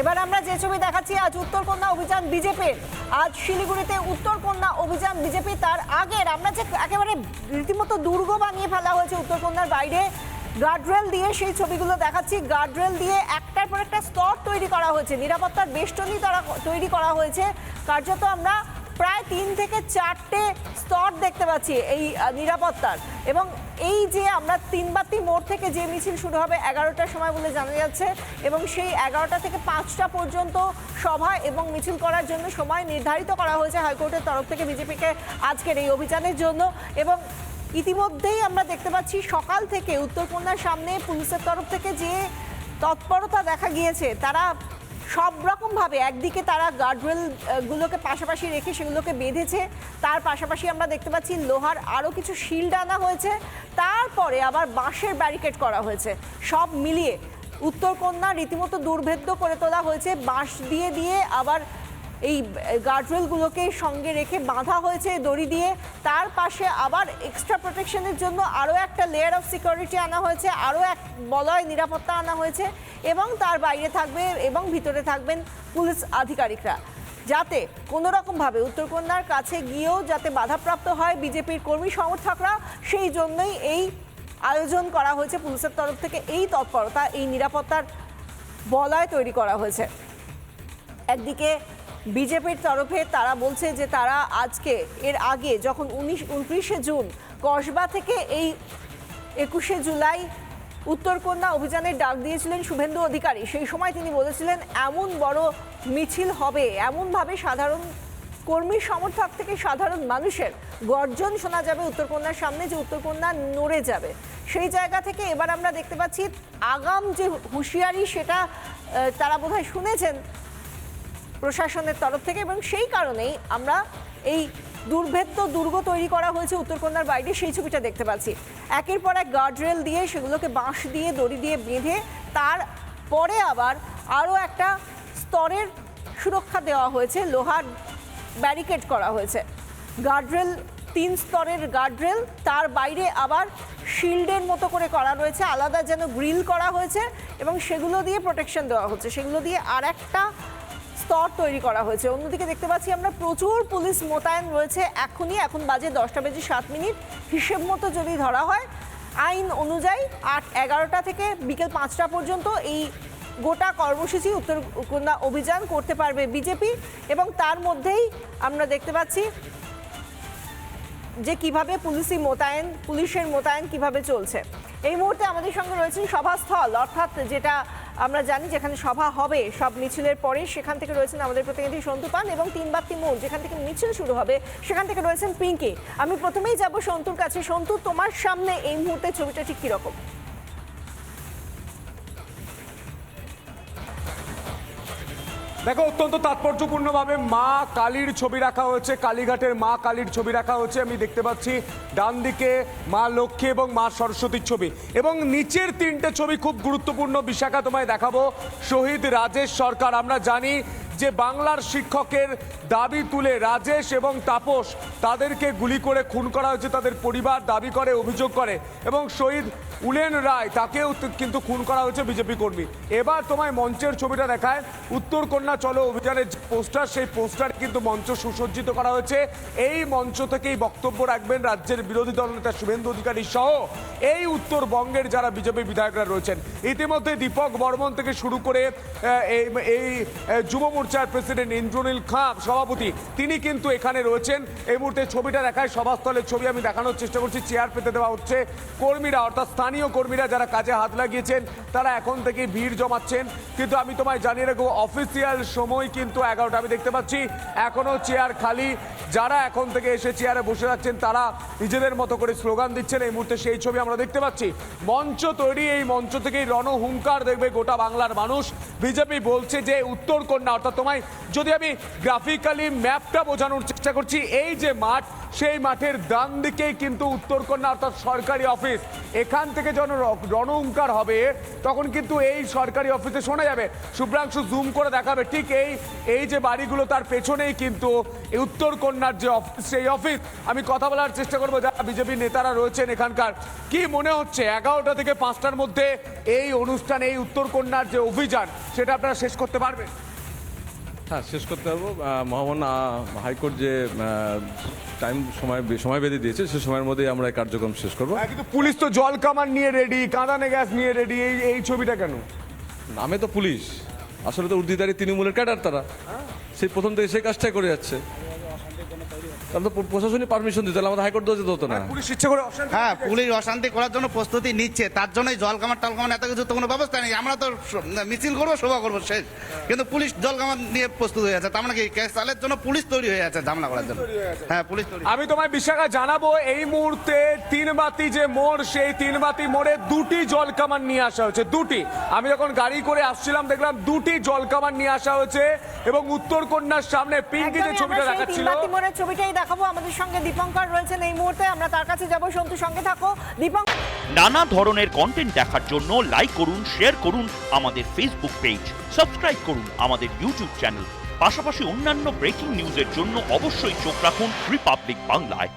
এবার আমরা যে ছবি দেখাচ্ছি, আজ উত্তরকন্যা অভিযান বিজেপির আজ শিলিগুড়িতে উত্তরকন্যা অভিযান বিজেপি তার আগের। আমরা যে একেবারে রীতিমতো দুর্গ বানিয়ে ফেলা হয়েছে উত্তরকন্যার বাইরে, গার্ডরেল দিয়ে সেই ছবিগুলো দেখাচ্ছি। গার্ডরেল দিয়ে একটার পর একটা স্তর তৈরি করা হয়েছে। নিরাপত্তার বেষ্টনী তারা তৈরি করা হয়েছে। কার্যত আমরা প্রায় তিন থেকে চারটে স্তর দেখতে পাচ্ছি এই নিরাপত্তার। এবং এই যে আমরা তিনবাতি মোড় থেকে যে মিছিল শুরু হবে এগারোটার সময় বলে জানা যাচ্ছে, এবং সেই এগারোটা থেকে পাঁচটা পর্যন্ত সভা এবং মিছিল করার জন্য সময় নির্ধারিত করা হয়েছে হাইকোর্টের তরফ থেকে বিজেপিকে আজকের এই অভিযানের জন্য। এবং ইতিমধ্যেই আমরা দেখতে পাচ্ছি সকাল থেকে উত্তরকন্যার সামনে পুলিশের তরফ থেকে যে তৎপরতা দেখা গিয়েছে, তারা সব রকমভাবে একদিকে তারা গার্ডরেল গুলোকে পাশাপাশি রেখে সেগুলোকে বেঁধেছে, তার পাশাপাশি আমরা দেখতে পাচ্ছি লোহার আরও কিছু শিল্ড আনা হয়েছে, তারপরে আবার বাঁশের ব্যারিকেড করা হয়েছে। সব মিলিয়ে উত্তরকন্যা রীতিমতো দুর্ভেদ্য করে তোলা হয়েছে, বাঁশ দিয়ে দিয়ে আবার এই গার্ডরেলগুলোকে সঙ্গে রেখে বাঁধা হয়েছে দড়ি দিয়ে। তার পাশে আবার এক্সট্রা প্রোটেকশনের জন্য আরও একটা লেয়ার অফ সিকিউরিটি আনা হয়েছে, আরও এক বলয় নিরাপত্তা আনা হয়েছে এবং তার বাইরে থাকবে এবং ভিতরে থাকবেন পুলিশ আধিকারিকরা। যাতে কোনো রকমভাবে উত্তরকন্যার কাছে গিয়েও যাতে বাধাপ্রাপ্ত হয় বিজেপির কর্মী সমর্থকরা, সেই জন্যই এই আয়োজন করা হয়েছে পুলিশের তরফ থেকে। এই তৎপরতা, এই নিরাপত্তার বলয় তৈরি করা হয়েছে। একদিকে বিজেপির তরফে তারা বলছে যে তারা আজকে, এর আগে যখন উনিশ, উনত্রিশে জুন কসবা থেকে এই একুশে জুলাই উত্তরকন্যা অভিযানের ডাক দিয়েছিলেন শুভেন্দু অধিকারী, সেই সময় তিনি বলেছিলেন, এমন বড় মিছিল হবে। এমনভাবে সাধারণ কর্মী সমর্থক থেকে সাধারণ মানুষের গর্জন শোনা যাবে উত্তরকন্যার সামনে যে উত্তরকন্যা নড়ে যাবে। সেই জায়গা থেকে এবার আমরা দেখতে পাচ্ছি, আগাম যে হুঁশিয়ারি সেটা তারা বোধহয় শুনেছেন প্রশাসনের তরফ থেকে এবং সেই কারণেই আমরা এই দুর্ভেদ্য দুর্গ তৈরি করা হয়েছে উত্তরকন্যার বাইরে সেই ছবিটা দেখতে পাচ্ছি। একের পর এক গার্ডরেল দিয়ে সেগুলোকে বাঁশ দিয়ে, দড়ি দিয়ে বেঁধে তার পরে আবার আরও একটা স্তরের সুরক্ষা দেওয়া হয়েছে, লোহার ব্যারিকেড করা হয়েছে। গার্ডরেল তিন স্তরের গার্ডরেল তার বাইরে আবার শিল্ডের মতো করে করা রয়েছে, আলাদা যেন গ্রিল করা হয়েছে এবং সেগুলো দিয়ে প্রোটেকশন দেওয়া হচ্ছে। সেগুলো দিয়ে আর একটা স্তর তৈরি করা হয়েছে। অন্যদিকে দেখতে পাচ্ছি আমরা প্রচুর পুলিশ মোতায়েন রয়েছে এখনই। এখন বাজে দশটা বেজে সাত মিনিট। হিসেব মতো যদি ধরা হয়, আইন অনুযায়ী আট এগারোটা থেকে বিকেল পাঁচটা পর্যন্ত এই গোটা কর্মসূচি উত্তরকন্যা অভিযান করতে পারবে বিজেপি। এবং তার মধ্যেই আমরা দেখতে পাচ্ছি যে কীভাবে পুলিশি মোতায়েন, পুলিশের মোতায়েন কীভাবে চলছে। এই মুহূর্তে আমাদের সঙ্গে রয়েছেন সভাস্থল, অর্থাৎ যেটা আমরা জানি যেখানে সভা হবে সব মিছিলের পরে, সেখান থেকে রয়েছেন আমাদের প্রতিনিধি সন্তু পান এবং তিন বাপ্তি মোড় যেখান থেকে মিছিল শুরু হবে, সেখান থেকে রয়েছেন পিঙ্কি। আমি প্রথমেই যাব সন্তুর কাছে। সন্তু, তোমার সামনে এই মুহূর্তে ছবিটা ঠিক কীরকম? দেখো, অত্যন্ত তাৎপর্যপূর্ণভাবে মা কালীর ছবি রাখা হয়েছে, কালীঘাটের মা কালীর ছবি রাখা হয়েছে। আমি দেখতে পাচ্ছি ডান দিকে মা লক্ষ্মী এবং মা সরস্বতীর ছবি। এবং নিচের তিনটে ছবি খুব গুরুত্বপূর্ণ, বিশাখা তোমায় দেখাবো। শহীদ রাজেশ সরকার, আমরা জানি যে বাংলার শিক্ষকের দাবি তুলে রাজেশ এবং তাপস তাদেরকে গুলি করে খুন করা হয়েছে, তাদের পরিবার দাবি করে, অভিযোগ করে এবং শহীদ উলেন রায় তাকেও কিন্তু খুন করা হয়েছে বিজেপি কর্মী। এবার তোমায় মঞ্চের ছবিটা দেখায়। উত্তর কন্যা চলো অভিযানের যে পোস্টার, সেই পোস্টার কিন্তু মঞ্চ সুসজ্জিত করা হয়েছে। এই মঞ্চ থেকেই বক্তব্য রাখবেন রাজ্যের বিরোধী দলনেতা শুভেন্দু অধিকারী সহ এই উত্তরবঙ্গের যারা বিজেপি বিধায়করা রয়েছেন। ইতিমধ্যে দীপক বর্মন থেকে শুরু করে এই এই যুব মোর্চার প্রেসিডেন্ট ইন্দ্রনীল খাঁ, সভাপতি। তিনি কিন্তু এখানে রয়েছেন। এই মুহূর্তে ছবিটা দেখায় সভাস্থলের ছবি আমি দেখানোর চেষ্টা করছি। চেয়ার পেতে দেওয়া হচ্ছে কর্মীরা, অর্থাৎ স্থানীয় কর্মীরা যারা কাজে হাত লাগিয়েছেন, তারা এখন থেকে ভিড় জমাচ্ছেন। কিন্তু আমি তোমায় জানিয়ে রাখব অফিসিয়াল সময় কিন্তু এগারোটা আমি দেখতে পাচ্ছি। এখনও চেয়ার খালি। যারা এখন থেকে এসে চেয়ারে বসে যাচ্ছেন তারা নিজেদের মতো করে স্লোগান দিচ্ছেন। এই মুহূর্তে সেই ছবি আমরা দেখতে পাচ্ছি। মঞ্চ তৈরি, এই মঞ্চ থেকেই রণহুঙ্কার দেখবে গোটা বাংলার মানুষ। বিজেপি বলছে যে উত্তর কন্যা অর্থাৎ তোমায়। যদি আমি গ্রাফিক্যালি ম্যাপটা বোঝানোর চেষ্টা করছি, এই যে মাঠ, সেই মাঠের ডান দিকেই কিন্তু উত্তরকন্যা অর্থাৎ সরকারি অফিস। এখান থেকে যখন র- রণহুঙ্কার হবে, তখন কিন্তু এই সরকারি অফিসে শোনা যাবে। শুভ্রাংশু জুম করে দেখাবে। ঠিক এই এই যে বাড়িগুলো তার পেছনেই কিন্তু উত্তরকন্যার যে অফিস, সেই অফিস। আমি কথা বলার চেষ্টা করব যারা বিজেপি নেতারা রয়েছেন এখানকার। কি মনে হচ্ছে, এগারোটা থেকে পাঁচটার মধ্যে এই অনুষ্ঠান, এই উত্তরকন্যার যে অভিযান, সেটা আপনারা শেষ করতে পারবেন? হ্যাঁ শেষ করতে পারব। মহামান্য হাইকোর্ট যে টাইম সময় সময় বেঁধে দিয়েছে সে সময়ের মধ্যেই আমরা এই কার্যক্রম শেষ করব। হ্যাঁ, কিন্তু পুলিশ তো জল কামান নিয়ে রেডি কাঁদানে গ্যাস নিয়ে রেডি এই এই ছবিটা কেন? নামে তো পুলিশ। আসলে তো উর্দিদারি তৃণমূলের ক্যাডার তারা। সেই প্রথম থেকে সেই কাজটাই করে যাচ্ছে। তাহলে তো প্রশাসনিক পারমিশন দিতে হলে আমাদের হাইকোর্ট দোষ হতো না। পুলিশ ইচ্ছে করে অশান্তি হ্যাঁ পুলিশ অশান্তি করার জন্য প্রস্তুতি নিচ্ছে। তার জন্যই জল কামার টাল কামার এত কিছু তো কোনো ব্যবস্থা নেই। আমরা তো মিছিল করব সভা করব শেষ। কিন্তু পুলিশ জল কামার নিয়ে প্রস্তুত হয়ে আছে। তার মানে কি? কেস চালের জন্য পুলিশ তৈরি হয়ে আছে ঝামেলা করার জন্য। হ্যাঁ পুলিশ আমি তোমায় বিশাখা জানাব এই মুহূর্তে তিনবাতি যে মোড় সেই তিনবাতি মোড়ে দুটি জল কামান নিয়ে আসা হয়েছে। দুটি। আমি যখন গাড়ি করে আসছিলাম দেখলাম দুটি জল কামান নিয়ে আসা হয়েছে এবং উত্তরকন্যার সামনে পিঙ্কি যে ছবিটা দেখাচ্ছিল ছবিটাই দেখাবো আমাদের সঙ্গে দীপঙ্কর রয়েছেন এই মুহূর্তে। আমরা তার কাছে যাব। সন্তু, সঙ্গে থাকো। দীপঙ্কর নানা ধরনের কন্টেন্ট দেখার জন্য লাইক করুন শেয়ার করুন আমাদের ফেসবুক পেজ সাবস্ক্রাইব করুন আমাদের ইউটিউব চ্যানেল পাশাপাশি অন্যান্য ব্রেকিং নিউজের জন্য অবশ্যই চোখ রাখুন রিপাবলিক বাংলায়।